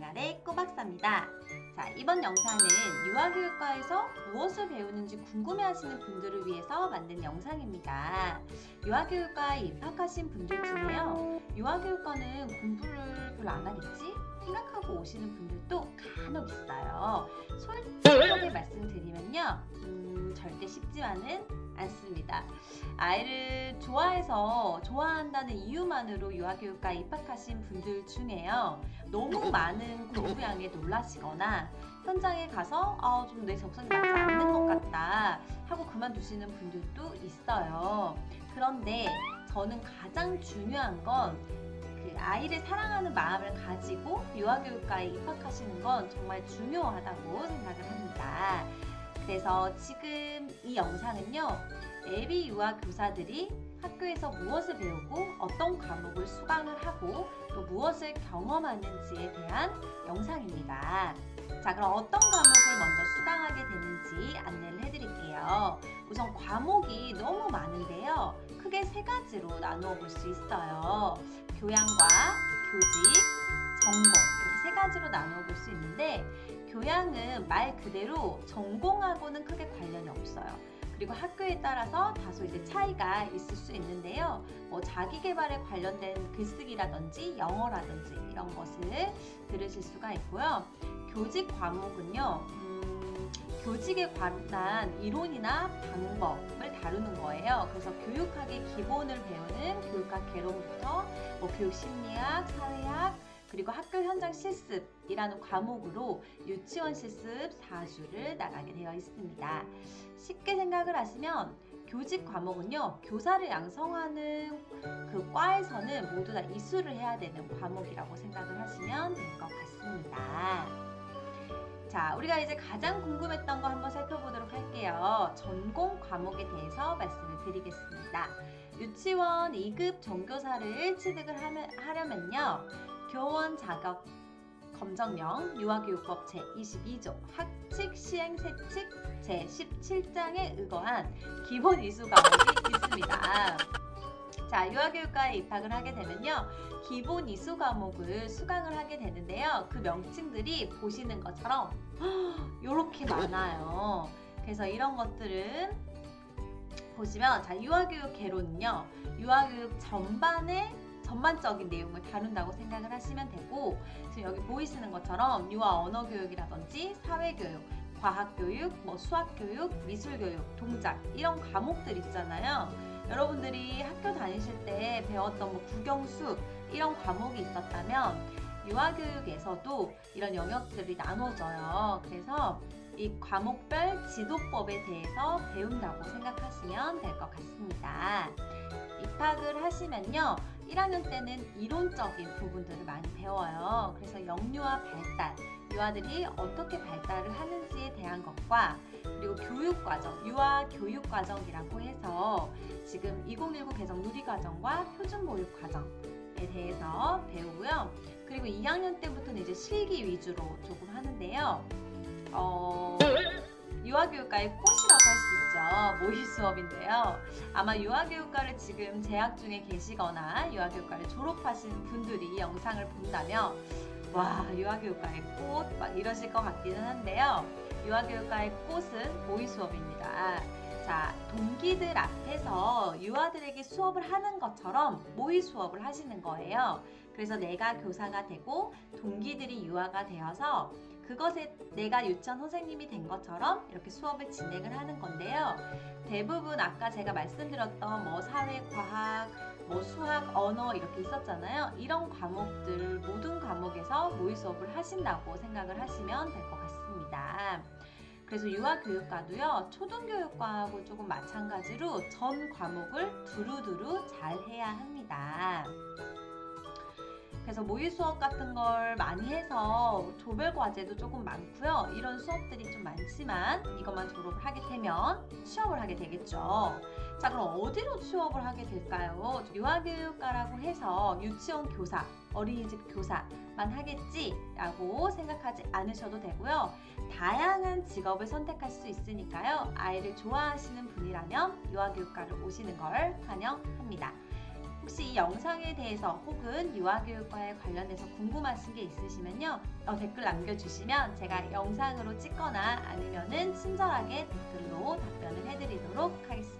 생활의 꼬박사입니다. 자, 이번 영상은 유아교육과에서 무엇을 배우는지 궁금해하시는 분들을 위해서 만든 영상입니다. 유아교육과에 입학하신 분들 중에요. 유아교육과는 공부를 별로 안 하겠지? 생각하고 오시는 분들도 간혹 있어요. 솔직하게 말씀드리면요. 음, 절대 쉽지만은 않습니다. 아이를 좋아해서 좋아한다는 이유만으로 유아교육과에 입학하신 분들 중에요. 너무 많은 공부량에 놀라시거나 현장에 가서 아, 좀내 적성에 맞지 않는 것 같다 하고 그만두시는 분들도 있어요. 그런데 저는 가장 중요한 건 그 아이를 사랑하는 마음을 가지고 유아교육과에 입학하시는 건 정말 중요하다고 생각을 합니다. 그래서 지금 이 영상은요, 예비 유아 교사들이 학교에서 무엇을 배우고 어떤 과목을 수강을 하고 또 무엇을 경험하는지에 대한 영상입니다. 자, 그럼 어떤 과목을 먼저 수강하게 되는지 안내를 해드릴게요. 우선 과목이 너무 많은데요. 크게 세 가지로 나누어 볼 수 있어요. 교양과 교직, 전공 이렇게 세 가지로 나누어 볼 수 있는데 교양은 말 그대로 전공하고는 크게 관련이 없어요. 그리고 학교에 따라서 다소 이제 차이가 있을 수 있는데요. 뭐 자기 개발에 관련된 글쓰기라든지 영어라든지 이런 것을 들으실 수가 있고요. 교직 과목은요. 음, 교직에 관한 이론이나 방법을 다루는 거예요. 그래서 교육학의 기본을 배우는 교육학 개론부터 뭐 교육 심리학, 사회학, 그리고 학교 현장 실습이라는 과목으로 유치원 실습 4주를 나가게 되어 있습니다. 쉽게 생각을 하시면 교직 과목은요, 교사를 양성하는 그 과에서는 모두 다 이수를 해야 되는 과목이라고 생각을 하시면 될 것 같습니다. 자, 우리가 이제 가장 궁금했던 거 한번 살펴보도록 할게요. 전공 과목에 대해서 말씀을 드리겠습니다. 유치원 2급 전교사를 취득을 하면, 하려면요. 교원 자격 검정령 유아교육법 제22조 학칙 시행 세칙 제17장에 의거한 기본 이수 과목이 있습니다. 자, 유아교육과에 입학을 하게 되면요. 기본 이수 과목을 수강을 하게 되는데요. 그 명칭들이 보시는 것처럼 이렇게 많아요. 그래서 이런 것들은 보시면 자, 유아교육 개론은요. 유아교육 전반의 전반적인 내용을 다룬다고 생각을 하시면 되고 지금 여기 보이시는 것처럼 유아 언어 교육이라든지 사회 교육, 과학 교육, 뭐 수학 교육, 미술 교육, 동작 이런 과목들 있잖아요. 여러분들이 학교 다니실 때 배웠던 뭐 국영수 이런 과목이 있었다면 유아교육에서도 이런 영역들이 나눠져요. 그래서 이 과목별 지도법에 대해서 배운다고 생각하시면 될 것 같습니다. 입학을 하시면요. 1학년 때는 이론적인 부분들을 많이 배워요. 그래서 영유아 발달, 유아들이 어떻게 발달을 하는지에 대한 것과 그리고 교육과정, 유아 교육과정이라고 해서 지금 2019 개정 누리과정과 표준보육과정에 대해서 배우고요. 그리고 2학년 때부터는 이제 실기 위주로 조금 하는데요. 어, 유아교육과의 꽃이라고 할 수 있죠. 모의 수업인데요. 아마 유아교육과를 지금 재학 중에 계시거나 유아교육과를 졸업하신 분들이 이 영상을 본다면 와 유아교육과의 꽃 막 이러실 것 같기는 한데요. 유아교육과의 꽃은 모의 수업입니다. 자 동기들 앞에서 유아들에게 수업을 하는 것처럼 모의 수업을 하시는 거예요. 그래서 내가 교사가 되고 동기들이 유아가 되어서 그것에 내가 유치원 선생님이 된 것처럼 이렇게 수업을 진행을 하는 건데요. 대부분 아까 제가 말씀드렸던 뭐 사회, 과학, 뭐 수학, 언어 이렇게 있었잖아요. 이런 과목들 모든 과목에서 모의 수업을 하신다고 생각을 하시면 될 것 같습니다. 그래서 유아교육과도요, 초등교육과하고 조금 마찬가지로 전 과목을 두루두루 잘 해야 합니다. 그래서 모의 수업 같은 걸 많이 해서 조별 과제도 조금 많고요. 이런 수업들이 좀 많지만 이것만 졸업을 하게 되면 취업을 하게 되겠죠. 자, 그럼 어디로 취업을 하게 될까요? 유아교육과라고 해서 유치원 교사, 어린이집 교사만 하겠지라고 생각하지 않으셔도 되고요. 다양한 직업을 선택할 수 있으니까요. 아이를 좋아하시는 분이라면 유아교육과를 오시는 걸 환영합니다. 혹시 이 영상에 대해서 혹은 유아교육과에 관련해서 궁금하신 게 있으시면요. 어, 댓글 남겨주시면 제가 영상으로 찍거나 아니면은 친절하게 댓글로 답변을 해드리도록 하겠습니다.